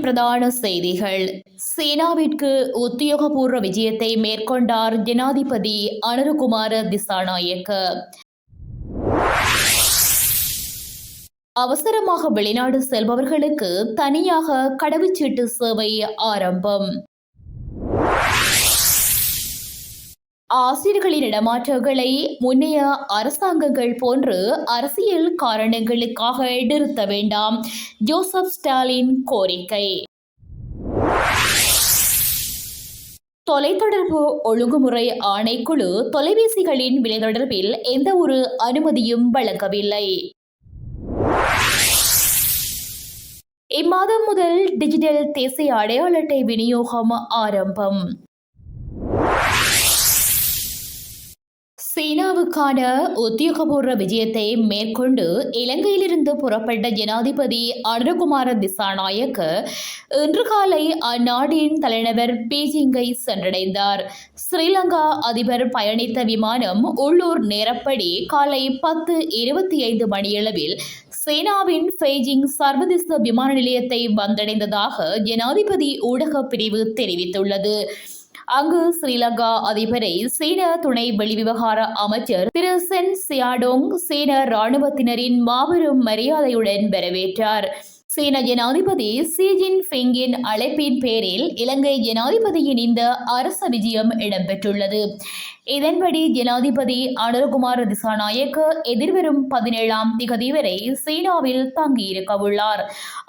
பிரதான செய்திகள். சீனாவிற்கு உத்தியோகபூர்வ விஜயத்தை மேற்கொண்டார் ஜனாதிபதி அனுருகுமார திசாநாயக்க. அவசரமாக வெளிநாடு செல்பவர்களுக்கு தனியாக கடவுச்சீட்டு சேவை ஆரம்பம். ஆசிரியர்களின் இடமாற்றங்களை முன்னைய அரசாங்கங்கள் போன்று அரசியல் காரணங்களுக்காக நிறுத்த வேண்டாம். ஜோசப் ஸ்டாலின் கோரிக்கை. தொலைத்தொடர்பு ஒழுங்குமுறை ஆணைக்குழு தொலைபேசிகளின் விலை தொடர்பில் எந்த ஒரு அனுமதியும் வழங்கவில்லை. இம்மாதம் முதல் டிஜிட்டல் தேசிய அடையாள அட்டை விநியோகம் ஆரம்பம். சீனாவுக்கான உத்தியோகபூர்வ விஜயத்தை மேற்கொண்டு இலங்கையிலிருந்து புறப்பட்ட ஜனாதிபதி அனுரகுமார திசாநாயக்க இன்று காலை அந்நாட்டின் தலைநகர் பீஜிங்கை சென்றடைந்தார். ஸ்ரீலங்கா அதிபர் பயணித்த விமானம் உள்ளூர் நேரப்படி காலை பத்து இருபத்தி ஐந்து மணியளவில் சீனாவின் பெய்ஜிங் சர்வதேச விமான நிலையத்தை வந்தடைந்ததாக ஜனாதிபதி ஊடகப் பிரிவு தெரிவித்துள்ளது. அங்கு ஸ்ரீலங்கா அதிபரை சீன துணை வெளிவிவகார அமைச்சர் திரு சென் சியாடோங் சீன ராணுவத்தினரின் மாபெரும் மரியாதையுடன் வரவேற்றார். சீன ஜனாதிபதி சி ஜின்பிங்கின் அழைப்பின் பேரில் இலங்கை ஜனாதிபதியின் இந்த அரச விஜயம் இடம்பெற்றுள்ளது. இதன்படி ஜனாதிபதி அனுரகுமார திசாநாயக்க எதிர்வரும் பதினேழாம் திகதி வரை சீனாவில் தங்கியிருக்க உள்ளார்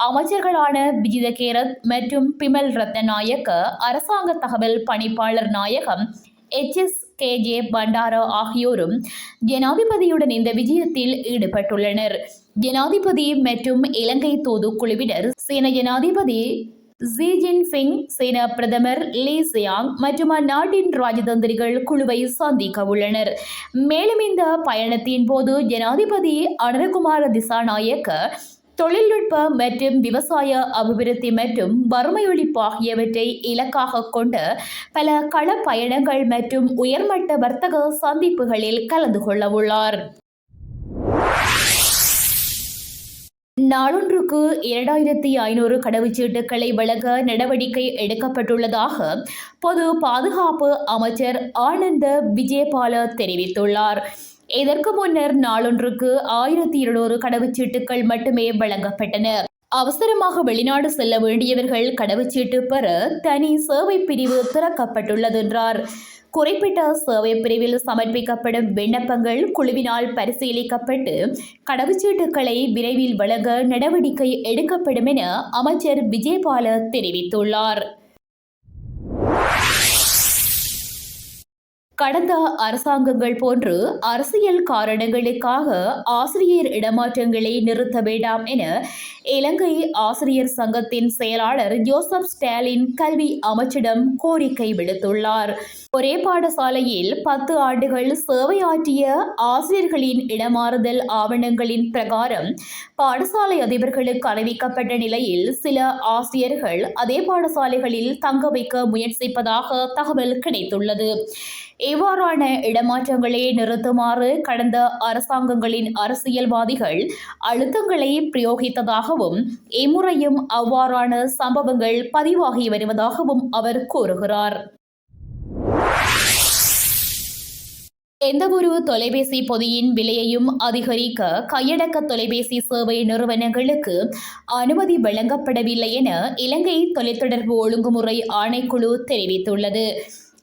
அமைச்சர்களான விஜித கேரத் மற்றும் பிமல் ரத்நாயக்க அரசாங்க தகவல் பணிப்பாளர் நாயகம் H S K J Bandara ஆகியோரும் ஜனாதிபதியுடன் இந்த விஜயத்தில் ஈடுபட்டுள்ளனர். ஜனாதிபதி மற்றும் இலங்கை தூதுக்குழுவினர் சீன ஜனாதிபதி ஜி ஜின்பிங் சீன பிரதமர் லீ சியாங் மற்றும் அந்நாட்டின் ராஜதந்திரிகள் குழுவை சந்திக்க உள்ளனர். மேலும் இந்த பயணத்தின் போது ஜனாதிபதி அனுரகுமார திசாநாயக்க தொழில்நுட்ப மற்றும் விவசாய அபிவிருத்தி மற்றும் வறுமை ஒழிப்பு ஆகியவற்றை இலக்காக கொண்ட பல கள பயணங்கள் மற்றும் உயர்மட்ட வர்த்தக சந்திப்புகளில் கலந்து கொள்ள உள்ளார். நாளொன்றுக்கு இரண்டாயிரத்தி ஐநூறு கடவுச்சீட்டுகளை வழங்க நடவடிக்கை எடுக்கப்பட்டுள்ளதாக பொது பாதுகாப்பு அமைச்சர் ஆனந்த விஜயபால தெரிவித்துள்ளார். இதற்கு முன்னர் நாளொன்றுக்கு ஆயிரத்தி இருநூறு கடவுச்சீட்டுகள் மட்டுமே வழங்கப்பட்டன. அவசரமாக வெளிநாடு செல்ல வேண்டியவர்கள் கடவுச்சீட்டு பெற தனி சேவை பிரிவு திறக்கப்பட்டுள்ளது என்றார். குறிப்பிட்ட சேவை பிரிவில் சமர்ப்பிக்கப்படும் விண்ணப்பங்கள் குழுவினால் பரிசீலிக்கப்பட்டு கடவுச்சீட்டுகளை விரைவில் வழங்க நடவடிக்கை எடுக்கப்படும் என அமைச்சர் விஜயபால தெரிவித்துள்ளார். கடந்த அரசாங்கங்கள் போன்று அரசியல் காரணங்களுக்காக ஆசிரியர் இடமாற்றங்களை நிறுத்த வேண்டாம் என இலங்கை ஆசிரியர் சங்கத்தின் செயலாளர் ஜோசப் ஸ்டாலின் கல்வி அமைச்சிடம் கோரிக்கை விடுத்துள்ளார். ஒரே பாடசாலையில் பத்து ஆண்டுகள் சேவையாற்றிய ஆசிரியர்களின் இடமாறுதல் ஆவணங்களின் பிரகாரம் பாடசாலை அதிபர்களுக்கு அறிவிக்கப்பட்ட நிலையில் சில ஆசிரியர்கள் அதே பாடசாலைகளில் தங்க வைக்க முயற்சிப்பதாக தகவல் கிடைத்துள்ளது. இவ்வாறான இடமாற்றங்களை நிறுத்துமாறு கடந்த அரசாங்கங்களின் அரசியல்வாதிகள் அழுத்தங்களை பிரயோகித்ததாகவும் இம்முறையும் அவ்வாறான சம்பவங்கள் பதிவாகி வருவதாகவும் அவர் கூறுகிறார். எந்தவொரு தொலைபேசி பொதியின் விலையையும் அதிகரிக்க கையடக்க தொலைபேசி சேவை நிறுவனங்களுக்கு அனுமதி வழங்கப்படவில்லை என இலங்கை தொலைத்தொடர்பு ஒழுங்குமுறை ஆணைக்குழு தெரிவித்துள்ளது.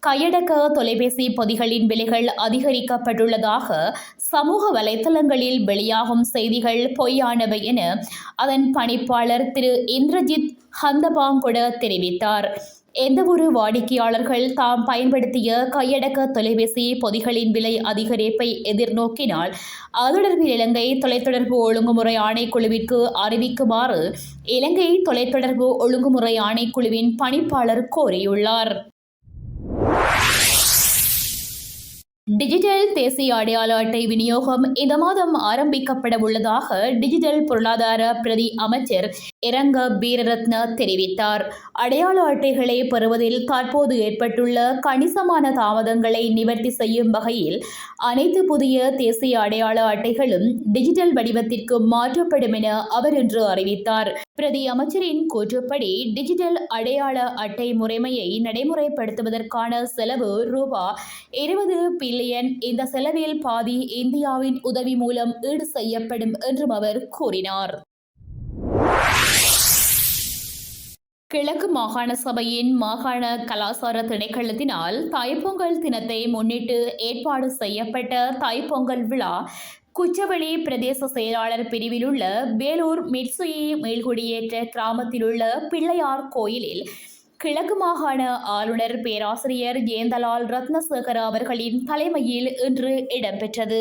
கையடக்க தொலைபேசி பொதிகளின் விலைகள் அதிகரிக்கப்பட்டுள்ளதாக சமூக வலைத்தளங்களில் வெளியாகும் செய்திகள் பொய்யானவை என அதன் பணிப்பாளர் திரு இந்திரஜித் ஹந்தபாங்கொட தெரிவித்தார். எந்தவொரு வாடிக்கையாளர்கள் தாம் பயன்படுத்திய கையடக்க தொலைபேசி பொதிகளின் விலை அதிகரிப்பை எதிர்நோக்கினால் அது இலங்கை தொலைத்தொடர்பு ஒழுங்குமுறை ஆணைக்குழுவிற்கு அறிவிக்குமாறு இலங்கை தொலைத்தொடர்பு ஒழுங்குமுறை ஆணைக்குழுவின் பணிப்பாளர் கோரியுள்ளார். டிஜிட்டல் தேசிய அடையாள அட்டை விநியோகம் இந்த மாதம் ஆரம்பிக்கப்பட உள்ளதாக டிஜிட்டல் பொருளாதார பிரதி அமைச்சர் இரங்க வீரரத்ன தெரிவித்தார் அடையாள அட்டைகளை பெறுவதில் தற்போது ஏற்பட்டுள்ள கணிசமான தாமதங்களை நிவர்த்தி செய்யும் வகையில் அனைத்து புதிய தேசிய அடையாள அட்டைகளும் டிஜிட்டல் வடிவத்திற்கு மாற்றப்படும் என அவர் இன்று அறிவித்தார். பிரதி அமைச்சரின் கூற்றுப்படி டிஜிட்டல் அடையாள அட்டை முறைமையை நடைமுறைப்படுத்துவதற்கான செலவு ரூபா இருபது பில்லியன் இந்த செலவில் பாதி இந்தியாவின் உதவி மூலம் ஈடு செய்யப்படும் என்றும் அவர் கூறினார். கிழக்கு மாகாண சபையின் மாகாண கலாசார திணைக்களத்தினால் தாய்ப்பொங்கல் தினத்தை முன்னிட்டு ஏற்பாடு செய்யப்பட்ட தாய்ப்பொங்கல் விழா குச்சவெளி பிரதேச செயலாளர் பிரிவில் உள்ள வேலூர் மெட்சுயை மேல்குடியேற்ற கிராமத்தில் உள்ள பிள்ளையார் கோயிலில் கிழக்கு மாகாண ஆளுநர் பேராசிரியர் ஜெயந்தலால் ரத்னசேகர அவர்களின் தலைமையில் இன்று இடம்பெற்றது.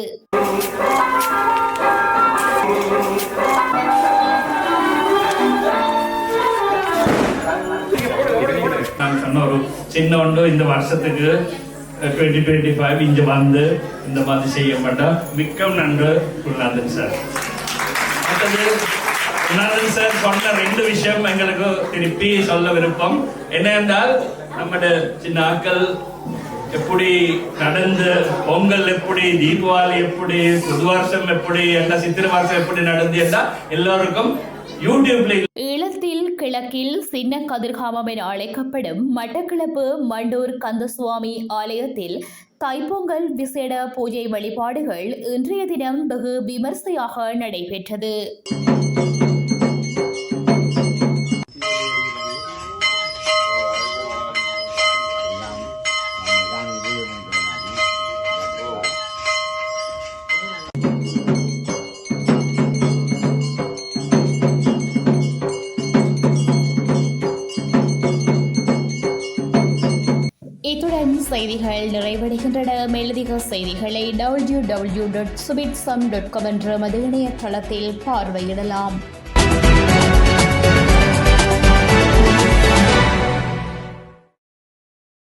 நான் சொன்ன ஒரு சின்ன ஒன்று இந்த வருஷத்துக்கு டுவெண்ட்டி டுவெண்ட்டி ஃபைவ் இங்கே வந்து இந்த மாதிரி செய்யப்பட்ட மிக்க நன்று குருநாதன் சார். அடுத்தது குருநாதன் சார் சொன்ன ரெண்டு விஷயம் எங்களுக்கு திருப்பி சொல்ல விருப்பம். என்ன என்றால் நம்மட சின்ன ஆக்கள் எப்படி நடந்து பொங்கல் எப்படி தீபாவளி எப்படி புது வருஷம் எப்படி என்ன சித்திரை வருஷம் எப்படி நடந்து என்றால் எல்லோருக்கும் யூடியூப்ல ஈழத்தில் கிழக்கில் சின்ன கதிர்காமம் என அழைக்கப்படும் மட்டக்களப்பு மண்டூர் கந்தசுவாமி ஆலயத்தில் தைப்பொங்கல் விசேட பூஜை வழிபாடுகள் இன்றைய தினம் வெகு விமர்சையாக நடைபெற்றது. செய்திகள் நிறைவடைகின்றன. மேலதிக செய்திகளை டபிள்யூ டபிள்யூ டாட் சுபிட் சம் டாட் காம் என்ற மது இணையதளத்தில் பார்வையிடலாம்.